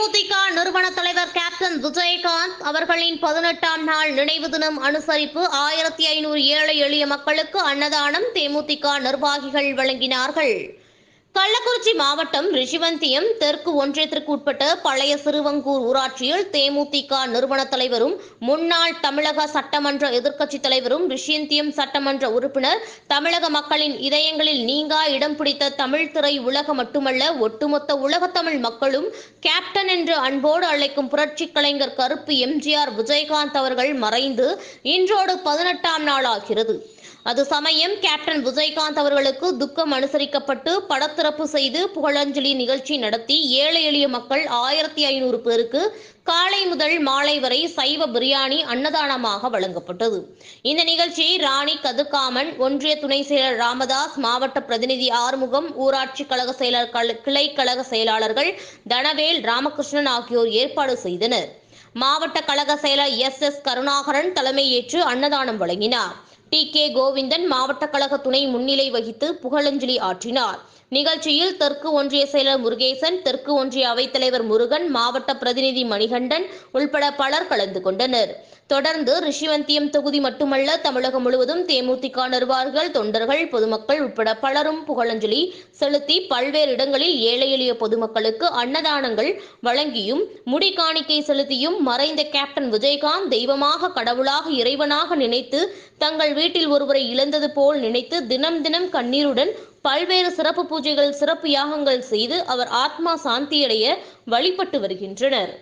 தேமுதிக நிறுவன தலைவர் கேப்டன் விஜயகாந்த் அவர்களின் பதினெட்டாம் நாள் நினைவு தினம் அனுசரிப்பு ஆயிரத்தி ஐநூறு ஏழை எளிய மக்களுக்கு அன்னதானம் தேமுதிக நிர்வாகிகள் வழங்கினார்கள். கள்ளக்குறிச்சி மாவட்டம் ரிஷிவந்தியம் தெற்கு ஒன்றியத்திற்கு உட்பட்ட பழைய சிறுவங்கூர் ஊராட்சியில் தேமுதிக நிறுவன தலைவரும் முன்னாள் தமிழக சட்டமன்ற எதிர்க்கட்சித் தலைவரும் ரிஷிவந்தியம் சட்டமன்ற உறுப்பினர் தமிழக மக்களின் இதயங்களில் நீங்கா இடம் பிடித்த தமிழ் திரை உலகம் மட்டுமல்ல ஒட்டுமொத்த உலகத்தமிழ் மக்களும் கேப்டன் என்று அன்போடு அழைக்கும் புரட்சி கலைஞர் கருப்பு எம்ஜிஆர் விஜயகாந்த் அவர்கள் மறைந்து இன்றோடு பதினெட்டாம் நாளாகிறது. அது சமயம் கேப்டன் விஜயகாந்த் அவர்களுக்கு துக்கம் அனுசரிக்கப்பட்டு படத்திறப்பு செய்து புகழஞ்சலி நிகழ்ச்சி நடத்தி ஏழை எளிய மக்கள் ஆயிரத்தி ஐநூறு பேருக்கு காலை முதல் மாலை வரை சைவ பிரியாணி அன்னதானமாக வழங்கப்பட்டது. இந்த நிகழ்ச்சி ராணி கதுக்காமன் ஒன்றிய துணை செயலர் ராமதாஸ் மாவட்ட பிரதிநிதி ஆறுமுகம் ஊராட்சி கழக செயலர் கிளை கழக செயலாளர்கள் தனவேல் ராமகிருஷ்ணன் ஆகியோர் ஏற்பாடு செய்தனர். மாவட்ட கழக செயலர் எஸ் எஸ் கருணாகரன் தலைமையேற்று அன்னதானம் வழங்கினார். டி. கே. கோவிந்தன் மாவட்ட கழக துணை முன்னிலை வகித்து புகழஞ்சலி ஆற்றினார். நிகழ்ச்சியில் தெற்கு ஒன்றிய செயலர் முருகேசன் தெற்கு ஒன்றிய அவைத்தலைவர் முருகன் மாவட்ட பிரதிநிதி மணிகண்டன் உள்பட பலர் கலந்து கொண்டனர். தொடர்ந்து ரிஷிவந்தியம் தொகுதி மட்டுமல்ல தமிழகம் முழுவதும் தேமுதிக நிர்வாகிகள் தொண்டர்கள் பொதுமக்கள் உட்பட பலரும் புகழஞ்சலி செலுத்தி பல்வேறு இடங்களில் ஏழை எளிய பொதுமக்களுக்கு அன்னதானங்கள் வழங்கியும் முடி காணிக்கை செலுத்தியும் மறைந்த கேப்டன் விஜயகாந்த் தெய்வமாக கடவுளாக இறைவனாக நினைத்து தங்கள் வீட்டில் ஒருவரை இழந்தது போல் நினைத்து தினம் தினம் கண்ணீருடன் பல்வேறு சிறப்பு பூஜைகள் சிறப்பு யாகங்கள் செய்து அவர் ஆத்மா சாந்தியடைய வழிபட்டு வருகின்றனர்.